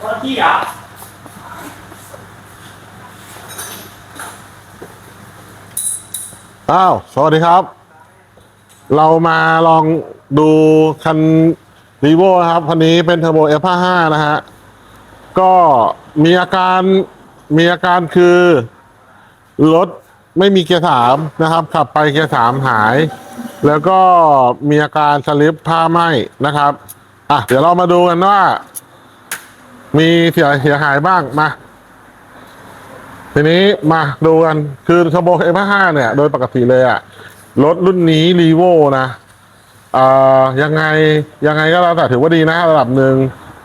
คนละที่อะอ้าว สวัสดีครับ เรามาลองดูคันรีโวนะครับ คันนี้เป็นเทอร์โบ F55 นะฮะ ก็มีอาการมีอาการคือ รถไม่มีเกียร์สามนะครับ ขับไปเกียร์สามหาย แล้วก็มีอาการสลิปผ้าไหมนะครับ อะ เดี๋ยวเรามาดูกันว่า มีเสียเสียหายบ้างมา ทีนี้มาดูกันคือท u r b o F5 เนี่ย โดยปกติเลยอะรถรุ่นนี้รีโวนะเอ่อยังไงยังไงก็แล้วแต่ถือว่าดีนะระดับหนึ่ง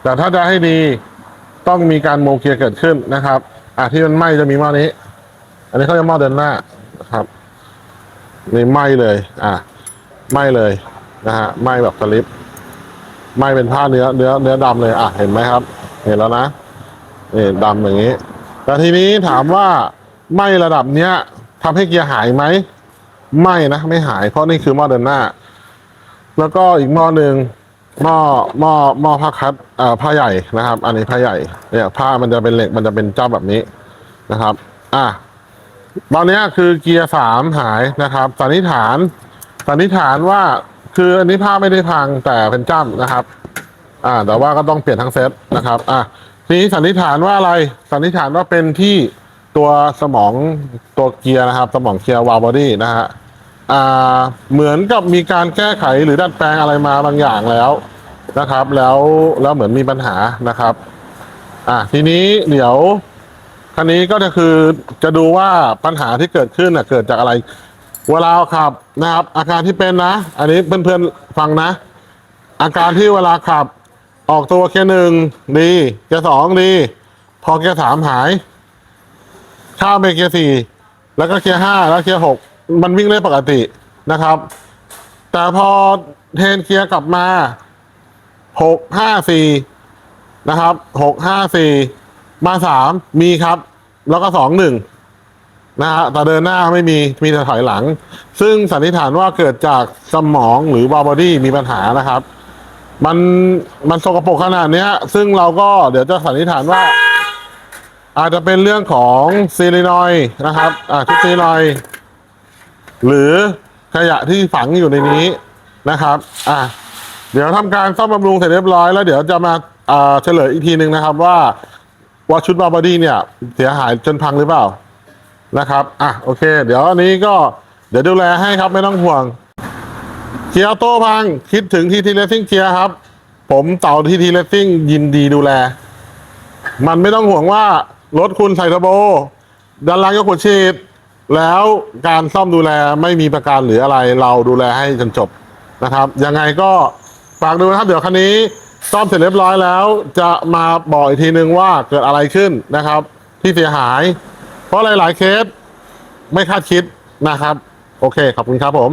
แต่ถ้าจะให้ดีต้องมีการโมเกียร์เกิดขึ้นนะครับ อะที่มันไหม้จะมีหม้อนี้ อันนี้เขาจะหม้อเดินหน้านะครับนี่ไหม้เลย อะไหม้เลยนะฮะไหม้แบบสลิปไหม้เป็นผ้าเนื้อเนื้อเนื้อดำเลยอะเห็นไหมครับ เห็นแล้วนะนี่ดำอย่างนี้ แต่ทีนี้ถามว่าไหม้ระดับเนี้ยทำให้เกียร์หายไหม ไม่นะ ไม่หายเพราะนี่คือหม้อเดินหน้า แล้วก็อีกหม้อหนึ่งหม้อหม้อหม้อผ้าคัดอ่อผ้าใหญ่นะครับ อันนี้ผ้าใหญ่เนี่ยผ้ามันจะเป็นเหล็กมันจะเป็นเจ้าแบบนี้นะครับ อะตอนนี้คือเกียร์สามหายนะครับสันนิษฐานสันนิษฐานว่าคืออันนี้ผ้าไม่ได้พังแต่เป็นจ้ำนะครับ อ่า แต่ว่าก็ต้องเปลี่ยนทั้งเซตนะครับ อะทีนี้สันนิษฐานว่าอะไรสันนิษฐานว่าเป็นที่ตัวสมองตัวเกียร์นะครับ สมองเกียร์วาลบอดี้นะฮะอ่าเหมือนกับมีการแก้ไขหรือดัดแปลงอะไรมาบางอย่างแล้วนะครับ แล้วแล้วเหมือนมีปัญหานะครับอะทีนี้เดี๋ยวคันนี้ก็จะคือจะดูว่าปัญหาที่เกิดขึ้นน่ะเกิดจากอะไร เวลาขับนะครับ อาการที่เป็นนะ อันนี้เพื่อนๆฟังนะ อาการที่เวลาขับ ออกตัวเกียร์หนึ่งดีเกียร์สองดี พอเกียร์สามหาย ข้ามไปเกียร์สี่แล้วก็เกียร์ห้าแล้วเกียร์หกมันวิ่งได้ปกตินะครับ แต่พอเทนเกียร์กลับมาหกห้าสี่นะครับหกห้าสี่มาสามมีครับ แล้วก็สองหนึ่งนะฮะแต่เดินหน้าไม่มีมีแต่ถอยหลัง ซึ่งสันนิษฐานว่าเกิดจากสมองหรือวาล์บอดี้มีปัญหานะครับ มันมันสกปรกขนาดเนี้ย ซึ่งเราก็เดี๋ยวจะสันนิษฐานว่า อาจจะเป็นเรื่องของซีลินอยด์นะครับอ่าชุดซีลินอยด์หรือขยะที่ฝังอยู่ในนี้นะครับ อะเดี๋ยวทำการซ่อมบำรุงเสร็จเรียบร้อยแล้วเดี๋ยวจะมาอ่าเฉลยอีกทีหนึ่งนะครับ ว่าว่าชุดบาร์บอดี้เนี่ย เสียหายจนพังหรือเปล่านะครับ อะโอเค เดี๋ยวอันนี้ก็เดี๋ยวดูแลให้ครับไม่ต้องห่วง เกียร์โต้พังคิดถึงทีทีเลสซิ่งเกียร์ครับ ผมเต่าทีทีเลสซิ่งยินดีดูแล มันไม่ต้องห่วงว่ารถคุณใส่เทอร์โบด้านล่างยกหัวฉีดแล้วการซ่อมดูแลไม่มีประกันหรืออะไรเราดูแลให้จนจบนะครับ ยังไงก็ฝากดูนะครับ เดี๋ยวคันนี้ซ่อมเสร็จเรียบร้อยแล้ว จะมาบอกอีกทีนึงว่าเกิดอะไรขึ้นนะครับ ที่เสียหาย เพราะหลาย ๆ เคสไม่คาดคิดนะครับ โอเค ขอบคุณครับผม